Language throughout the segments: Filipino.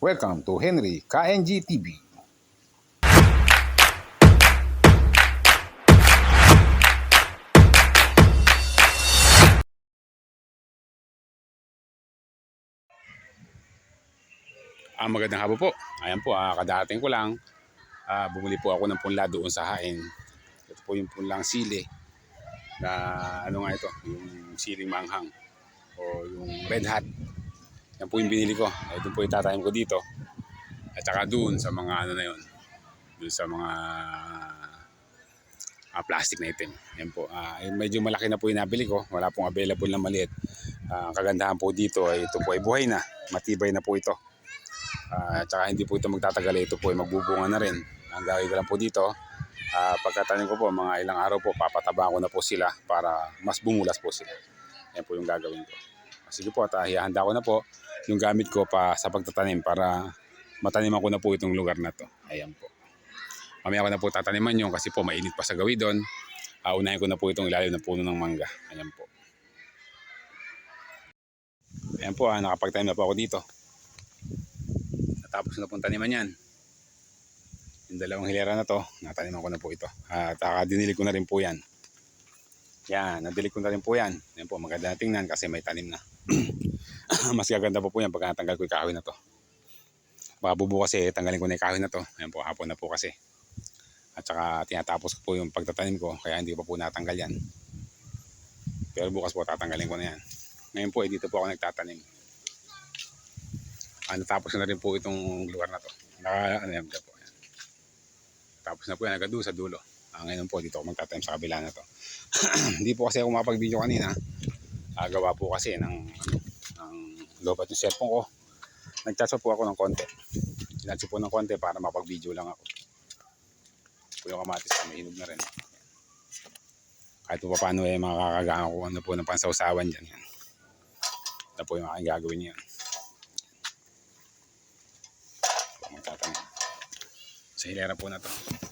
Welcome to Henry KNG TV. Ah, magandang hapon po. Ayan po, ah, kadating ko lang. Ah, bumili po ako ng punla doon sa hain. Ito po yung punlang sili na ano nga ito, yung siling manghang o yung red hat. Yan po yung binili ko. Ito po itatanim ko dito. At saka doon sa mga ano na yun. Doon sa mga ah, plastic na item. Yan po. Eh, medyo malaki na po yung nabili ko. Wala pong available na maliit. Ang kagandahan po dito ay ito po ay buhay na. Matibay na po ito. Ah, at saka hindi po ito magtatagal. Ito po ay magbubunga na rin. Ang gagawin ko lang po dito, ah, pagkatanim ko po, mga ilang araw po, papatabaan ko na po sila para mas bumulas po sila. Yan po yung gagawin ko. Sige po, at ah, hihanda ko na po yung gamit ko pa sa pagtatanim para mataniman ko na po itong lugar na to. Ayan po. Mamaya ko na po tataniman yun kasi po mainit pa sa gawi doon. Ah, unahin ko na po itong ilalim ng puno ng mangga. Ayan po. Ayan po, ah, nakapagtanim na po ako dito. Natapos na pong taniman yan. Yung dalawang hilera na to, nataniman ko na po ito. At uh, dinilig ko na rin po yan. Yan, nadilig ko na rin po yan. Yan po, maganda na tingnan kasi may tanim na. Mas gaganda po po yan pag natanggal ko yung kahoy na to. Baka bubu kasi tanggalin ko na yung kahoy na to. Ayan po, hapon na po kasi. At saka tinatapos ko po yung pagtatanim ko kaya hindi pa po natanggal yan. Pero bukas po tatanggalin ko na yan. Ngayon po, eh, dito po ako nagtatanim. Ah, natapos na rin po itong lugar na to. Naka, ano yan, po. Ayan. Tapos na po yan, agad sa dulo. Ah, ngayon po, dito ako magtatanim sa kabila na to. Hindi po kasi ako mapag-video kanina. Ah, gawa po kasi ng, ng lobat yung cellphone ko. Nagchatsa po ako ng konti. Sinatsa po ng konti para mapag-video lang ako. Po yung kamatis na mahinog na rin. Kahit po paano eh, makakagaan ko ano po ng pansawsawan dyan. Yan. Ito po yung aking gagawin yan. Magtatanim. Sa hilera po na to.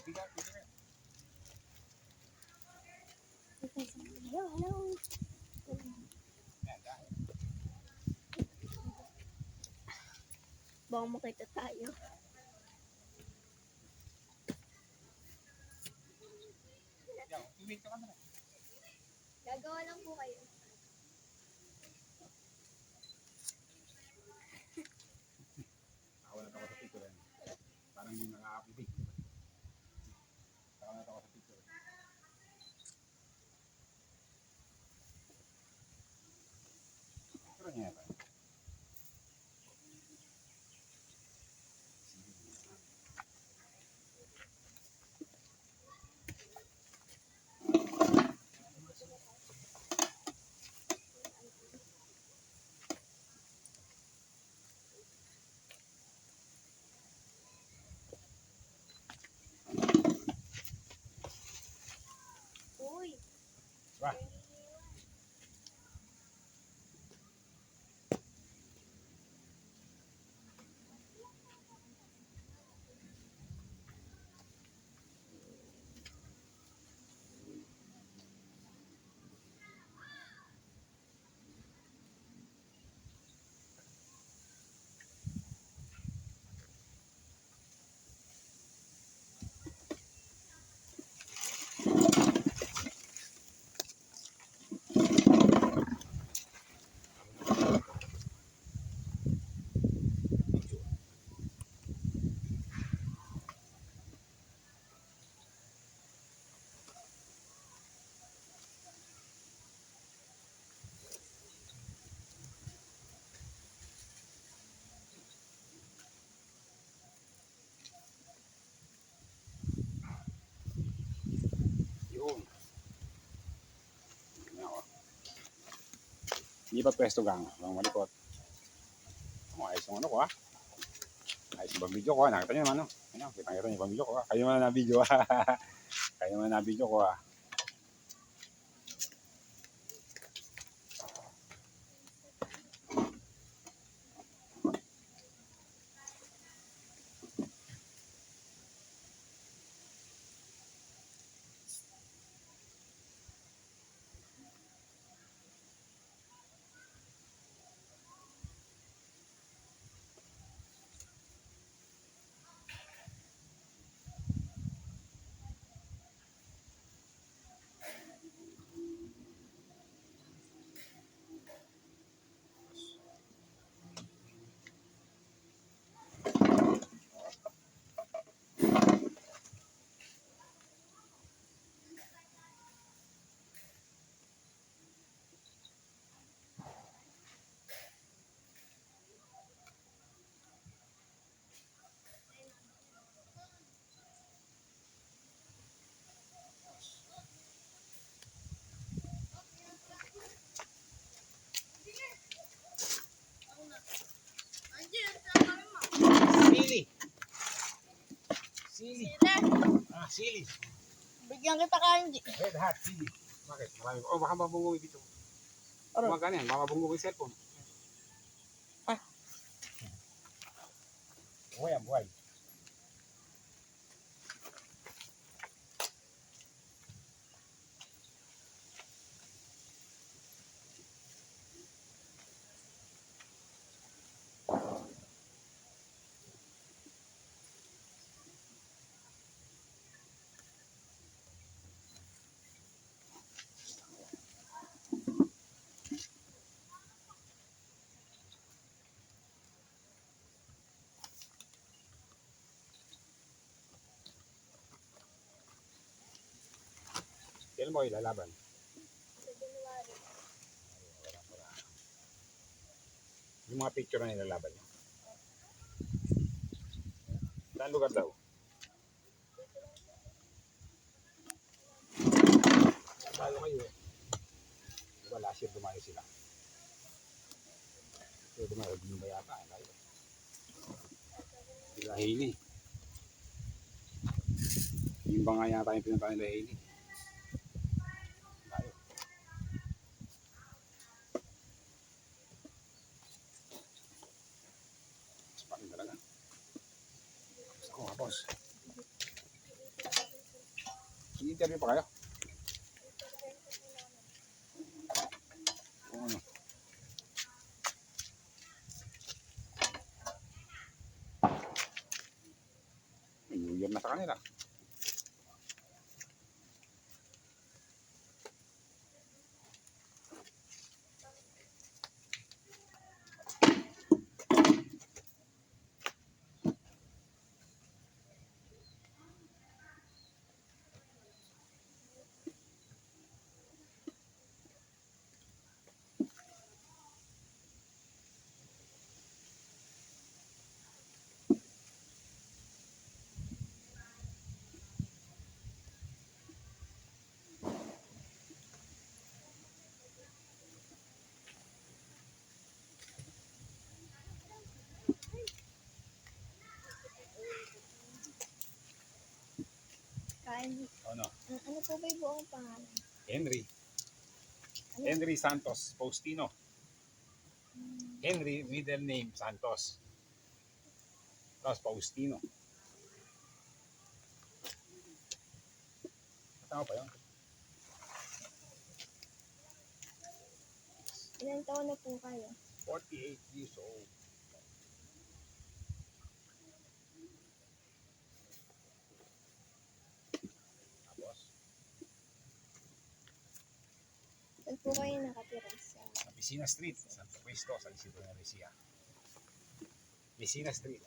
Hello, hello. Baka makita tayo. Gagawa lang po kayo. Ako na ako sa picture. Parang hindi nakaka-update. Ako na ako sa picture. Picture niya ba? Uy, Ba? Hindi pa pwesto gang. Ang malikot. Ang ayos yung ano ko ha. Ayos yung video ko. ah. Nakita nyo naman, no? Ano, kita kita yung video ko. ah. Kayo man na video. Kayo man na video ko. ah. Sili. Sili. Ah, sili. Bigyan kita kain. Red hat, sili. Bakit? Marami. Oh, baka mabunggo yung dito. Aray. Kumagana yan. Baka mabunggo yung cellphone. Ah. Buhay yan, buhay. Kailan mo ilalaban? Yung mga picture na nilalaban niyo. Saan lugar daw? Tayo kayo eh. Diba last year dumayo sila? So dumayo din ba yata? Sila Hailey. Yung ba nga yata yung pinunta nila Hailey? Tayo. Mas pa rin talaga. Boss. I-interview pa kayo? Ano? Ano, ano po ba yung buong pangalan? Henry. Ano? Henry Santos Faustino. Henry, middle name, Santos. Tapos Faustino. Tama pa yun? Ilan taon na po kayo? 48 years old. Tapos, Saan po kayo nakatira sa... Piscina Street, Santo Cristo, sa Isidro de Lucia. Piscina Street.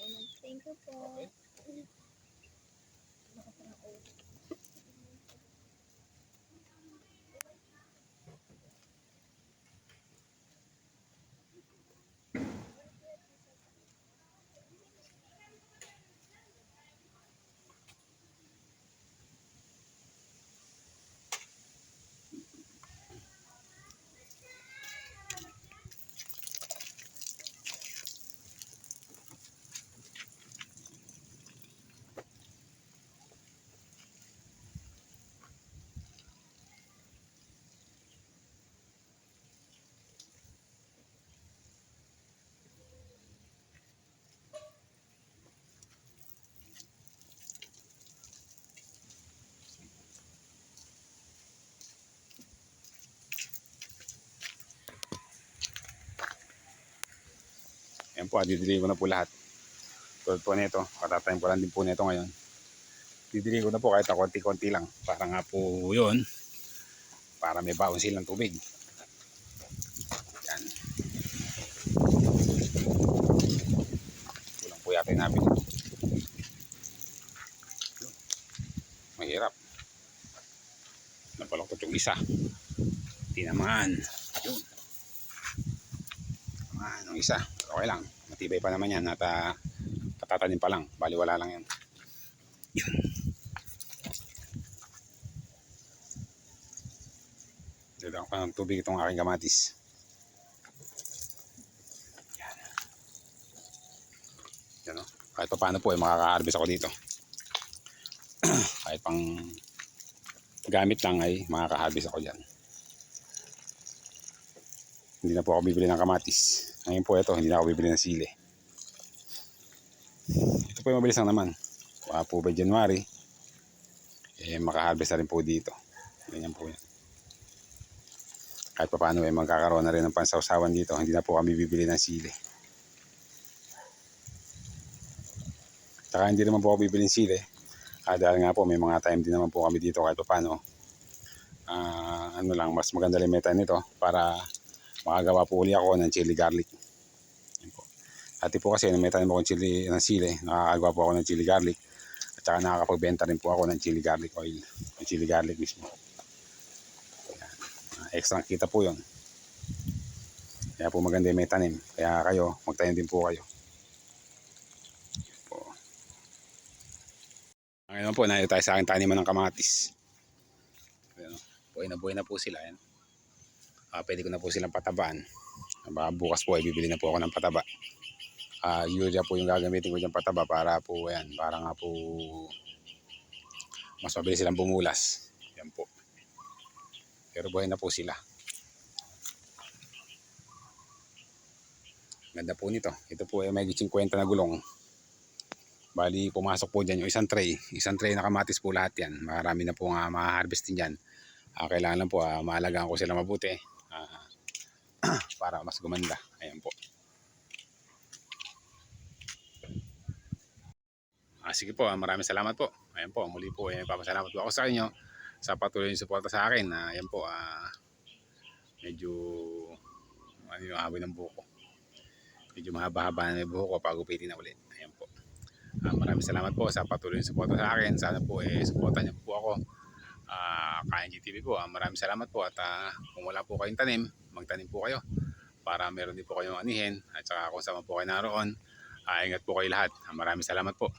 Ayun, Thank you po. Okay. Po, didili ko na po lahat. Tulad po nito, katatayin ko lang din po nito ngayon. Didili ko na po kahit konti-konti lang. Para nga po yun, para may baon silang tubig. Yan. Kulang po yata yung. Yun. Mahirap. Napalokot yung isa. Tinamaan. Yun. Tinamaan yung isa. Okay lang. Matibay pa naman yan. At uh, katatanim pa lang. Baliwala lang yan. Yun. Dito ko ng tubig itong aking kamatis. Yan. Yan o. Kahit pa paano po ay makaka-harvest ako dito. Kahit pang gamit lang ay makaka-harvest ako dyan. Hindi na po ako bibili ng kamatis. Ngayon po ito, hindi na ako bibili ng sili. Ito po yung mabilis lang naman. Wala po ba January? Eh, makaharvest na rin po dito. Ganyan po yan. Kahit pa paano eh, magkakaroon na rin ng pansawsawan dito. Hindi na po kami bibili ng sili. Saka hindi naman po ako bibili ng sili. Ah, dahil nga po, may mga time din naman po kami dito kahit pa paano. Ah, ano lang, mas maganda limita nito para makagawa po uli ako ng chili garlic. Po. Dati po kasi may tanim ako ng chili ng sili, nakakagawa po ako ng chili garlic. At saka nakakapagbenta rin po ako ng chili garlic oil. Ng chili garlic mismo. Ah, extra kita po yon. Kaya po maganda yung may tanim. Kaya kayo, magtanim din po kayo. Po. Ngayon po, nandito tayo sa aking taniman ng kamatis. Ayan, buhay na buhay na po sila. Ayan. Ah, pwede ko na po silang patabaan. Baka bukas po ay bibili na po ako ng pataba. Ah, urea po yung gagamitin ko dyan pataba para po ayan, para nga po mas mabilis silang bumulas. Yan po. Pero buhay na po sila. Ganda po nito. Ito po ay may 50 na gulong. Bali, pumasok po dyan yung isang tray. Isang tray na kamatis po lahat yan. Marami na po nga ma-harvest din dyan. Ah, kailangan lang po, ah, maalagaan ko sila mabuti. Ah, para mas gumanda. Ayan po. Ah, sige po, ah, maraming salamat po. Ayan po, muli po, eh, papasalamat po ako sa inyo sa patuloy yung suporta sa akin. Ah, ayan po, ah, medyo ano yung ahoy ng buhok ko. Medyo mahaba-haba na yung buhok ko pag upitin na ulit. Ayan po. Ah, maraming salamat po sa patuloy yung suporta sa akin. Sana po eh, suporta niyo po ako. Ah, KNG TV po. Ah, maraming salamat po at ah, kung wala po kayong tanim, magtanim po kayo para meron din po kayong anihin at saka kung saan po kayo naroon, ah, ingat po kayo lahat. Ah, maraming salamat po.